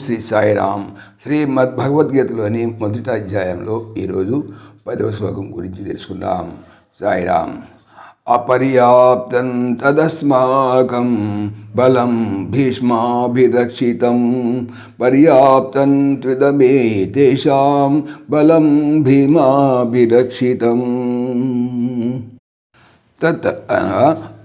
శ్రీ సాయిరామ్ శ్రీమద్ భగవద్గీతలోని మొదటి అధ్యాయంలో ఈరోజు పదవ శ్లోకం గురించి తెలుసుకుందాం. సాయిరామ్ అపర్యాప్తం తదస్మాకం బలం భీష్మాభిరక్షితం పర్యాప్తం త్విదమే తేషాం బలం భీమాభిరక్షితం. తత్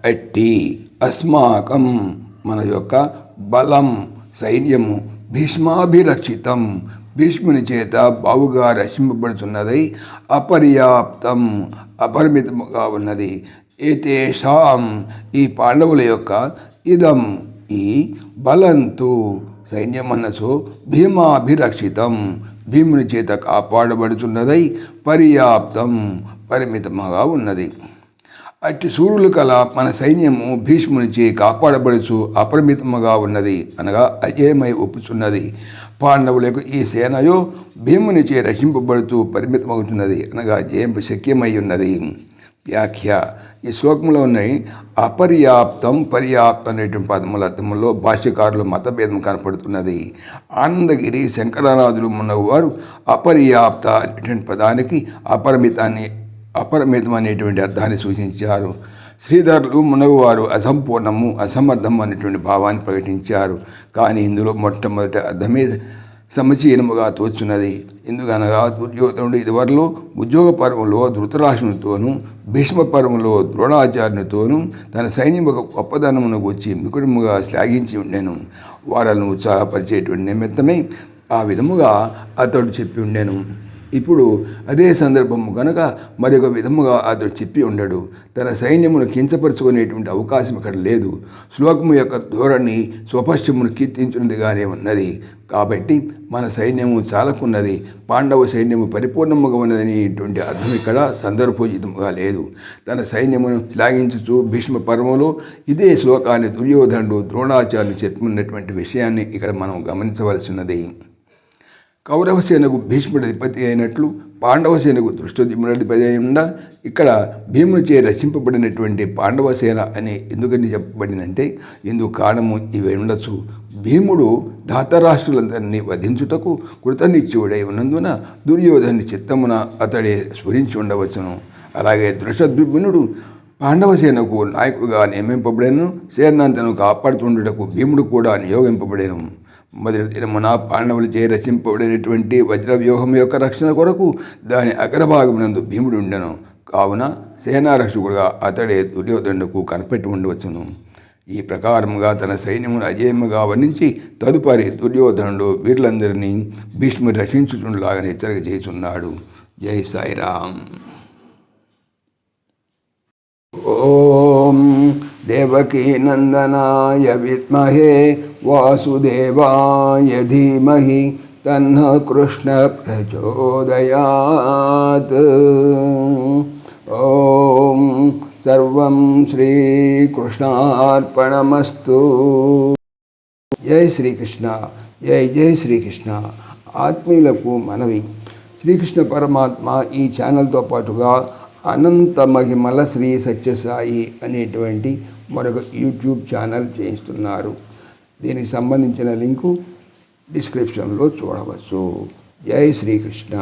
అట్టి అస్మాకం మన యొక్క బలం సైన్యము భీష్మాభిరక్షితం. భీష్ముని చేత బావుగా రక్షింపబడుతున్నదై అపర్యాప్తం అపరిమితముగా ఉన్నది. ఏతేషాం ఈ పాండవుల యొక్క ఇదం ఈ బలంతు సైన్యమనసు భీమాభిరక్షితం. భీముని చేత కాపాడబడుతున్నదై పర్యాప్తం పరిమితముగా ఉన్నది. అట్టి సూర్యులు కల మన సైన్యము భీష్మునిచే కాపాడబడుచు అపరిమితముగా ఉన్నది అనగా అజయమై ఒప్పుచున్నది. పాండవులకు ఈ సేనయో భీమునిచే రక్షింపబడుతూ పరిమితమవుతున్నది అనగా జయింపు శక్యమై ఉన్నది వ్యాఖ్య. ఈ శ్లోకంలో ఉన్నాయి అపర్యాప్తం పర్యాప్తం అనేటువంటి పదముల అర్థములో భాష్యకారులు మతభేదం కనపడుతున్నది. ఆనందగిరి శంకరానాథులు ఉన్నవారు అపర్యాప్త అనేటువంటి పదానికి అపరిమితాన్ని అపరిమితం అనేటువంటి అర్థాన్ని సూచించారు. శ్రీధరులు మునగువారు అసంపూర్ణము అసమర్థము అనేటువంటి భావాన్ని ప్రకటించారు. కానీ ఇందులో మొట్టమొదటి అర్థమే సమచీనముగా తోచున్నది. ఎందుకనగా దుర్యోధనుడు ఇదివరలో ఉద్యోగ పర్వంలో ధృతరాష్ట్రునితోనూ భీష్మ పర్వంలో ద్రోణాచార్యునితోనూ తన సైన్యం ఒక గొప్పదనమును వచ్చి మికుటముగా శ్లాఘించి ఉండేను. వారలను ఉత్సాహపరిచేటువంటి నిమిత్తమే ఆ విధముగా అతడు చెప్పి ఉండేను. ఇప్పుడు అదే సందర్భము కనుక మరొక విధముగా అతడు చెప్పి ఉండడు. తన సైన్యమును కించపరుచుకునేటువంటి అవకాశం ఇక్కడ లేదు. శ్లోకము యొక్క ధోరణి స్వపశ్యమును కీర్తించినదిగానే ఉన్నది. కాబట్టి మన సైన్యము చాలకున్నది. పాండవ సైన్యము పరిపూర్ణముగా ఉన్నదనేటువంటి అర్థం ఇక్కడ సందర్భోచితముగా లేదు. తన సైన్యమును శ్లాఘించుచు భీష్మ పర్వంలో ఇదే శ్లోకాన్ని దుర్యోధనుడు ద్రోణాచార్యులు చెప్పుకున్నటువంటి విషయాన్ని ఇక్కడ మనం గమనించవలసినది. కౌరవసేనకు భీష్ముడధిపతి అయినట్లు పాండవసేనకు సేనకు దృష్టద్యుమ్నుడి ఉండ ఇక్కడ భీమునిచే రక్షింపబడినటువంటి పాండవసేన సేన అని ఎందుకని చెప్పబడిందంటే ఇందుకు కారణము ఇవి ఉండొచ్చు భీముడు ధాతరాష్ట్రులందరినీ వధించుటకు కృతనిత్యుడై ఉన్నందున దుర్యోధని చిత్తమున అతడే స్ఫురించి ఉండవచ్చును. అలాగే దృష్టద్యుమ్నుడు పాండవసేనకు నాయకుడుగా నియమింపబడేను సేనంతను కాపాడుతుండటకు భీముడు కూడా నియోగింపబడేను. మొదటి దినమున పాండవులు చే రచింపబడినటువంటి వజ్రవ్యూహం యొక్క రక్షణ కొరకు దాని అగ్రభాగమునందు భీముడు ఉండెను. కావున సేనారక్షకుడుగా అతడే దుర్యోధనుడుకు కనిపెట్టి ఉండవచ్చును. ఈ ప్రకారముగా తన సైన్యమును అజయముగా వర్ణించి తదుపరి దుర్యోధనుడు వీరులందరినీ భీష్ముడు రక్షించుచుండలాగా హెచ్చరిక చేస్తున్నాడు జై సాయిరామ్. ఓం దేవకీనందనాయ విద్మహే వాసుదేవాయ ధీమహి తన్న కృష్ణ ప్రచోదయాత్. ఓం సర్వం శ్రీకృష్ణార్పణమస్తు. జై శ్రీకృష్ణ జై జై శ్రీకృష్ణ. ఆత్మీయులకు మనవి. శ్రీకృష్ణ పరమాత్మ ఈ ఛానల్తో పాటుగా అనంత మహిమల శ్రీ సత్యసాయి అనేటువంటి మరొక యూట్యూబ్ ఛానల్ చేయిస్తున్నారు. దీనికి సంబంధించిన లింకు డిస్క్రిప్షన్లో చూడవచ్చు. జై శ్రీకృష్ణ.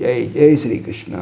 జై జై శ్రీకృష్ణ.